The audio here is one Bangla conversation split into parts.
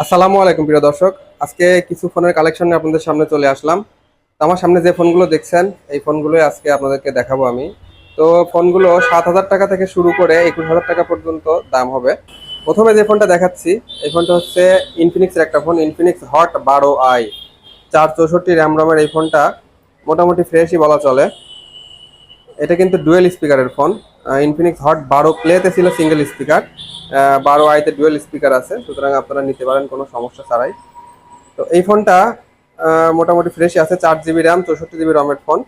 আসসালামু আলাইকুম, প্রিয় দর্শক। আজকে কিছু ফোনের কালেকশন নিয়ে আপনাদের সামনে চলে আসলাম। আমার সামনে যে ফোনগুলো দেখছেন, এই ফোনগুলোই আজকে আপনাদেরকে দেখাবো আমি। তো ফোনগুলো সাত হাজার টাকা থেকে শুরু করে একুশ হাজার টাকা পর্যন্ত দাম হবে। প্রথমে যে ফোনটা দেখাচ্ছি, এই ফোনটা হচ্ছে ইনফিনিক্সের একটা ফোন ইনফিনিক্স হট বারো আই চার চৌষট্টি র্যাম রমের এই ফোনটা মোটামুটি ফ্রেশই বলা চলে। এটা কিন্তু ডুয়েল স্পিকারের ফোন। ইনফিনিক্স হট বারো প্লেতে ছিল সিঙ্গেল স্পিকার বারো আইতে ডুয়েল স্পিকার আছে, সুতরাং আপনারা নিতে পারেন, কোনো সমস্যা ছাড়াই। তো এই ফোনটা মোটামুটি ফ্রেশই আছে, চার জিবি র্যাম চৌষট্টি জিবি রমের ফোন।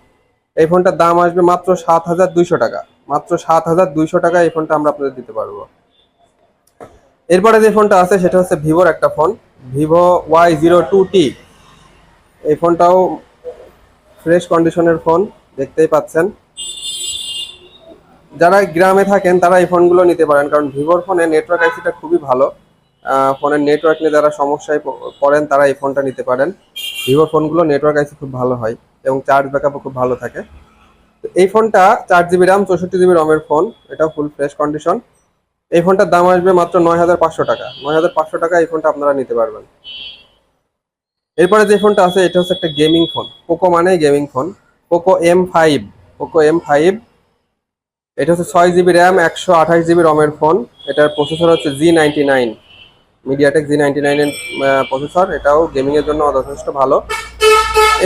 এই ফোনটার দাম আসবে মাত্র সাত হাজার দুইশো টাকা। মাত্র সাত হাজার দুইশো টাকা এই ফোনটা আমরা আপনাদের দিতে পারব। এরপরে যে ফোনটা আছে, সেটা হচ্ছে ভিভোর একটা phone, Vivo Y zero two T. এই ফোনটাও ফ্রেশ কন্ডিশনের ফোন, দেখতেই পাচ্ছেন। যারা গ্রামে থাকেন, তারা এই ফোনগুলো নিতে পারেন। কারণ ভিভোর ফোনে নেটওয়ার্ক আইসিটা খুবই ভালো। ফোনের নেটওয়ার্ক নিয়ে যারা সমস্যায় পড়েন, তারা এই ফোনটা নিতে পারেন। ভিভোর ফোনগুলো নেটওয়ার্ক আইসি খুব ভালো হয় এবং চার্জ ব্যাকআপও খুব ভালো থাকে। তো এই ফোনটা চার জিবি র্যাম চৌষট্টি জিবি রমের ফোন। এটাও ফুল ফ্রেশ কন্ডিশন এই ফোনটার দাম আসবে মাত্র নয় হাজার পাঁচশো টাকা। নয় হাজার পাঁচশো টাকা এই ফোনটা আপনারা নিতে পারবেন। এরপরে যে ফোনটা আছে, এটা হচ্ছে একটা গেমিং ফোন পোকো মানে gaming phone Poco M five Poco M five এটা হচ্ছে ছয় জিবি র্যাম, একশো আঠাশ জিবি রমের ফোন। এটার প্রসেসর হচ্ছে G ninety nine MediaTek G ninety নাইনের প্রসেসর। এটাও গেমিংয়ের জন্য যথেষ্ট ভালো।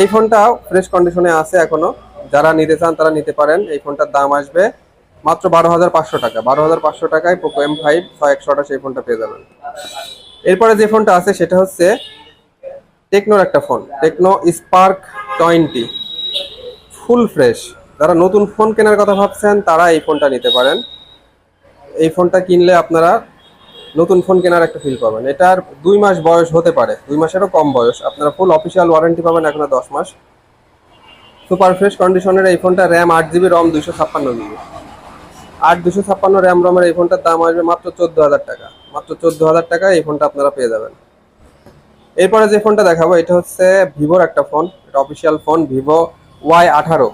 এই ফোনটাও ফ্রেশ কন্ডিশনে আছে এখনও যারা নিতে চান তারা নিতে পারেন। এই ফোনটার দাম আসবে মাত্র বারো হাজার পাঁচশো টাকা। বারো হাজার পাঁচশো টাকায় পোকো এম ফাইভ ছয় একশো আঠাশ এই ফোনটা পেয়ে যাবেন। এরপরে যে ফোনটা আছে সেটা হচ্ছে টেকনোর একটা phone. Tecno Spark twenty full fresh যারা নতুন ফোন কেনার কথা ভাবছেন, তারা এই ফোনটা নিতে পারেন। এই ফোনটা কিনলে আপনারা নতুন ফোন কেনার একটা ফিল পাবেন। এটার দুই মাস বয়স হতে পারে। দুই মাসেরও কম বয়স। আপনারা ফুল অফিসিয়াল ওয়ারেন্টি পাবেন এখনও দশ মাস। সুপার ফ্রেশ কন্ডিশনের এই ফোনটা র্যাম আট জিবি রম দুইশো ছাপ্পান্ন জিবি আট দুশো ছাপ্পান্ন র্যাম রমের এই ফোনটার দাম আসবে মাত্র চোদ্দ হাজার টাকা। মাত্র চোদ্দ হাজার টাকা এই ফোনটা আপনারা পেয়ে যাবেন। এরপরে যে ফোনটা দেখাবো, এটা হচ্ছে ভিভোর একটা ফোন এটা অফিসিয়াল ফোন ভিভো ওয়াই আঠারো।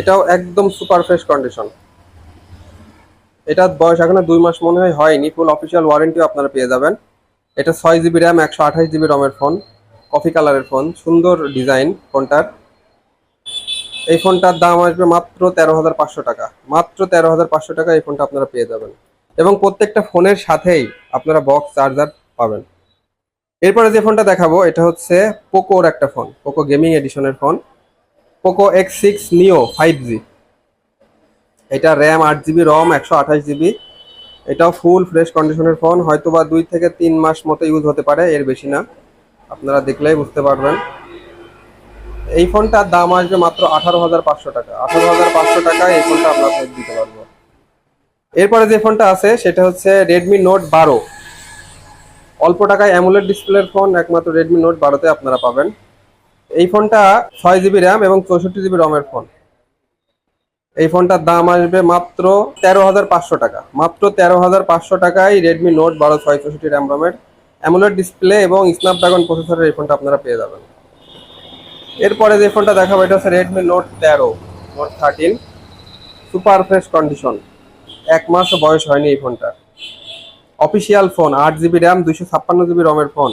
এটাও একদম সুপার ফ্রেশ কন্ডিশন এটার বয়স এখনও দুই মাস মনে হয় হয়নি ফুল অফিসিয়াল ওয়ারেন্টিও আপনারা পেয়ে যাবেন। এটা ছয় জিবি র্যাম একশো আঠাশ জিবি রমের ফোন কফি কালারের ফোন সুন্দর ডিজাইন ফোনটার। এই ফোনটার দাম আসবে মাত্র তেরো হাজার পাঁচশো টাকা। মাত্র তেরো হাজার পাঁচশো টাকা এই ফোনটা আপনারা পেয়ে যাবেন। এবং প্রত্যেকটা ফোনের সাথেই আপনারা বক্স চার্জার পাবেন। এরপরে যে ফোনটা দেখাবো, এটা হচ্ছে পোকোর একটা phone Poco gaming এডিশনের phone Poco X six Neo five G এটা র্যাম আট জিবি রম একশো আঠাশ জিবি এটাও ফুল ফ্রেশ কন্ডিশনের ফোন হয়তো বা দুই থেকে তিন মাস মতো ইউজ হতে পারে, এর বেশি না। আপনারা দেখলেই বুঝতে পারবেন। এই ফোনটার দাম আসবে মাত্র আঠারো হাজার পাঁচশো টাকা। আঠারো হাজার পাঁচশো টাকা এই ফোনটা আমরা আপনাদের দিতে পারব। এরপরে যে ফোনটা আছে, সেটা হচ্ছে রেডমি নোট বারো। অল্প টাকায় অ্যামুলেট ডিসপ্লের ফোন একমাত্র রেডমি নোট বারোতে আপনারা পাবেন। এই ফোনটা ছয় জিবি র্যাম এবং চৌষট্টি জিবি রমের ফোন। এই ফোনটার দাম আসবে মাত্র তেরো হাজার পাঁচশো টাকা। মাত্র তেরো হাজার পাঁচশো টাকায় রেডমি নোট বারো, ছয়, চৌষট্টি র্যাম রমের অ্যামুলেট ডিসপ্লে এবং স্ন্যাপড্রাগন প্রসেসরের এই ফোনটা আপনারা পেয়ে যাবেন। এরপরে যে ফোনটা দেখাবো, এটা হচ্ছে রেডমি নোট তেরো note thirteen super fresh condition এক মাসও বয়স হয়নি এই ফোনটা অফিসিয়াল ফোন আট জিবি র্যাম, দুইশো ছাপ্পান্ন জিবি রমের ফোন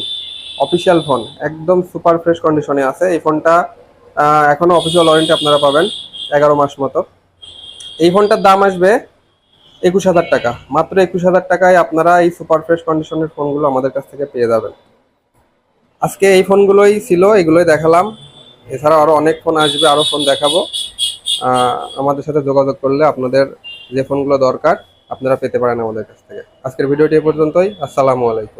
অফিসিয়াল ফোন একদম সুপার ফ্রেশ কন্ডিশনে আছে। এই ফোনটা এখনও এখনও অফিসিয়াল ওয়ারেন্টি আপনারা পাবেন এগারো মাস মতো। এই ফোনটার দাম আসবে একুশ হাজার টাকা। মাত্র একুশ হাজার টাকায় আপনারা এই সুপার ফ্রেশ কন্ডিশনের ফোনগুলো আমাদের কাছ থেকে পেয়ে যাবেন। আজকে এই ফোনগুলোই ছিল, এগুলোই দেখালাম। এছাড়াও আরও অনেক ফোন আসবে আরও ফোন দেখাবো। আমাদের সাথে যোগাযোগ করলে আপনাদের যে ফোনগুলো দরকার, আপনারা পেতে পারেন আমাদের কাছ থেকে। আজকের ভিডিওটি এ পর্যন্তই। আসসালামু আলাইকুম।